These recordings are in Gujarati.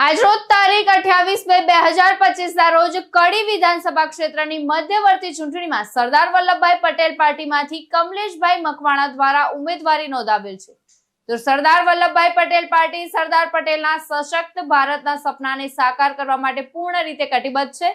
આજરોજ તારીખ અઠ્યાવીસ બે બે હજાર પચીસ ના રોજ કડી વિધાનસભા ક્ષેત્રની મધ્યવર્તી ચૂંટણીમાં સરદાર વલ્લભભાઈ પટેલ પાર્ટીમાંથી કમલેશભાઈ મકવાણા દ્વારા ઉમેદવારી નોંધાવેલ છે. તો સરદાર વલ્લભભાઈ પટેલ પાર્ટી સરદાર પટેલના સશક્ત ભારતના સપનાને સાકાર કરવા માટે પૂર્ણ રીતે કટિબદ્ધ છે.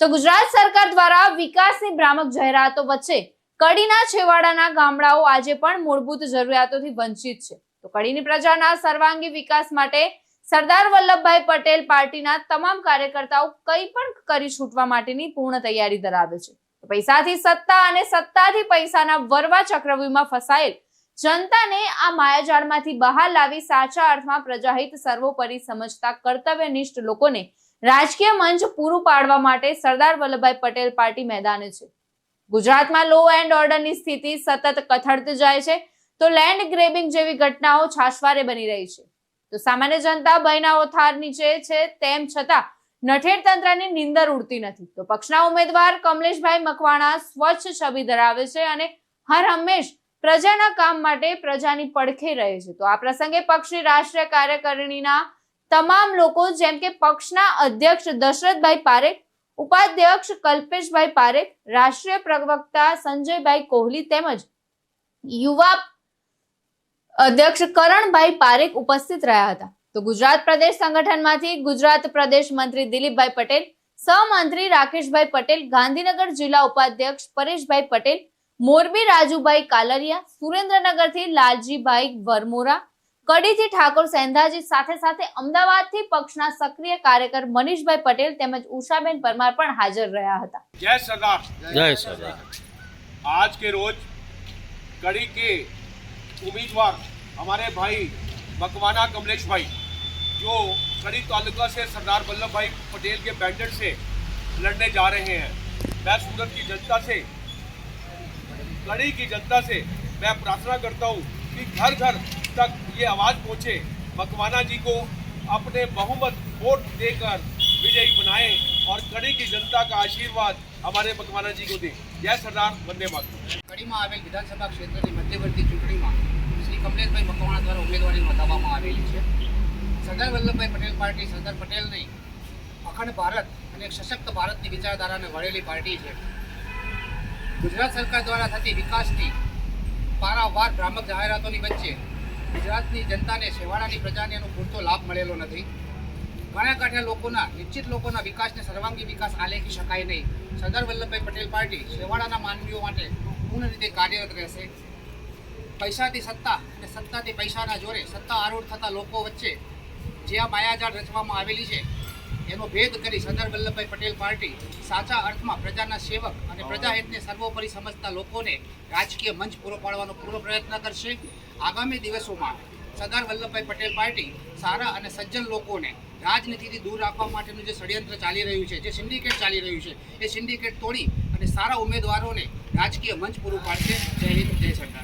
તો ગુજરાત સરકાર દ્વારા વિકાસની ભ્રામક જાહેરાતો વચ્ચે કડીના છેવાડાના ગામડાઓ આજે પણ મૂળભૂત જરૂરિયાતોથી વંચિત છે. તો કડીની પ્રજાના સર્વાંગી વિકાસ માટે સરદાર વલ્લભભાઈ પટેલ પાર્ટીના તમામ કાર્યકર્તાઓ કંઈ પણ કરી છૂટવા માટેની પૂર્ણ તૈયારી ધરાવે છે. પૈસાથી સત્તા અને સત્તાથી પૈસાના વરવા ચક્રવ્યૂહમાં ફસાયેલ જનતાને આ માયાજાળમાંથી બહાર લાવી સાચા અર્થમાં પ્રજાહિત સર્વોપરી સમજતા કર્તવ્યનિષ્ઠ લોકોને રાજકીય મંચ પૂરું પાડવા માટે સરદાર વલ્લભભાઈ પટેલ પાર્ટી મેદાને છે. ગુજરાતમાં લો એન્ડ ઓર્ડરની સ્થિતિ સતત કથળતી જાય છે. તો લેન્ડ ગ્રેબિંગ જેવી ઘટનાઓ છાશવારે બની રહી છે. તો સામાન્ય જનતા ભયના ઓથાર નીચે છે તેમ છતાં નઠેડ તંત્રની નિંદર ઉડતી નથી. તો પક્ષના ઉમેદવાર કમલેશભાઈ મકવાણા સ્વચ્છ છબી ધરાવે છે અને હર હંમેશ પ્રજાના કામ માટે પ્રજાની પડખે રહે છે. તો આ પ્રસંગે પક્ષની રાષ્ટ્રીય કાર્યકારિણીના તમામ લોકો, જેમ કે પક્ષના અધ્યક્ષ દશરથભાઈ પારેખ, ઉપાધ્યક્ષ કલ્પેશભાઈ પારેખ, રાષ્ટ્રીય પ્રવક્તા સંજયભાઈ કોહલી તેમજ યુવા અધ્યક્ષ કરણભાઈ પારેખ ઉપસ્થિત રહ્યા હતા. તો ગુજરાત પ્રદેશ સંગઠનમાંથી ગુજરાત પ્રદેશ મંત્રી દિલીપભાઈ પટેલ સહમંત્રી રાકેશભાઈ પટેલ ગાંધીનગર જિલ્લા ઉપાધ્યક્ષ પરેશભાઈ પટેલ મોરબી રાજુભાઈ કાલરિયા સુરેન્દ્રનગરથી લાલજીભાઈ વરમોરા કડીજી ઠાકોર સેંધાજી સાથે સાથે અમદાવાદથી પક્ષના સક્રિય કાર્યકર મનીષભાઈ પટેલ તેમજ ઉષાબેન પરમાર પણ હાજર રહ્યા હતા. જય સરદાર જય સરદાર આજ કે રોજ કડી કે उम्मीदवार हमारे भाई मकवाना कमलेश भाई, जो कड़ी तालुका से सरदार वल्लभ भाई पटेल के बैंडेड से लड़ने जा रहे हैं। मैं सूरत की जनता से, कड़ी की जनता से मैं प्रार्थना करता हूँ कि घर घर तक ये आवाज़ पहुँचे मकवाना जी को अपने बहुमत वोट देकर विजयी बनाएँ। और कड़ी की जनता का आशीर्वाद हमारे मकवाना जी को दें जय सरदार वंदे मातरम કડીમાં આવેલ વિધાનસભા ક્ષેત્રની મધ્યવર્તી ચૂંટણીમાં શ્રી કમલેશભાઈ મકવાણા દ્વારા ઉમેદવારી નોંધાવવામાં આવેલી છે સરદાર વલ્લભભાઈ પટેલ પાર્ટી સરદાર પટેલની અખંડ ભારત અને એક સશક્ત ભારતની વિચારધારાને વળેલી પાર્ટી છે ગુજરાત સરકાર દ્વારા થતી વિકાસની પારાવાર ભ્રામક જાહેરાતોની વચ્ચે ગુજરાતની જનતાને છેવાડાની પ્રજાને એનો પૂરતો લાભ મળેલો નથી ઘણા લોકોના, નિશ્ચિત લોકોના વિકાસને સર્વાંગી વિકાસ આલેખી શકાય નહીં. સરદાર વલ્લભભાઈ પટેલ પાર્ટી છેવાડાના માનવીઓ માટે પૂર્ણ રીતે કાર્યરત રહેશે. પૈસાથી સત્તા અને સત્તાથી પૈસાના જોરે સત્તા આરૂઢ થતા લોકો વચ્ચે જે આ માયાજાળ રચવામાં આવેલી છે, એનો ભેદ કરી સરદાર વલ્લભભાઈ પટેલ પાર્ટી સાચા અર્થમાં પ્રજાના સેવક અને પ્રજાહિતને સર્વોપરી સમજતા લોકોને રાજકીય મંચ પૂરો પાડવાનો પૂરો પ્રયત્ન કરશે. આગામી દિવસોમાં સરદાર વલ્લભભાઈ પટેલ પાર્ટી સારા અને સજ્જન લોકોને રાજનીતિથી દૂર રાખવા માટેનું જે ષડયંત્ર ચાલી રહ્યું છે, જે સિન્ડિકેટ ચાલી રહ્યું છે, એ સિન્ડિકેટ તોડી અને સારા ઉમેદવારોને રાજકીય મંચ પૂરું પાડશે. જય હિન્દ, જય સરદાર.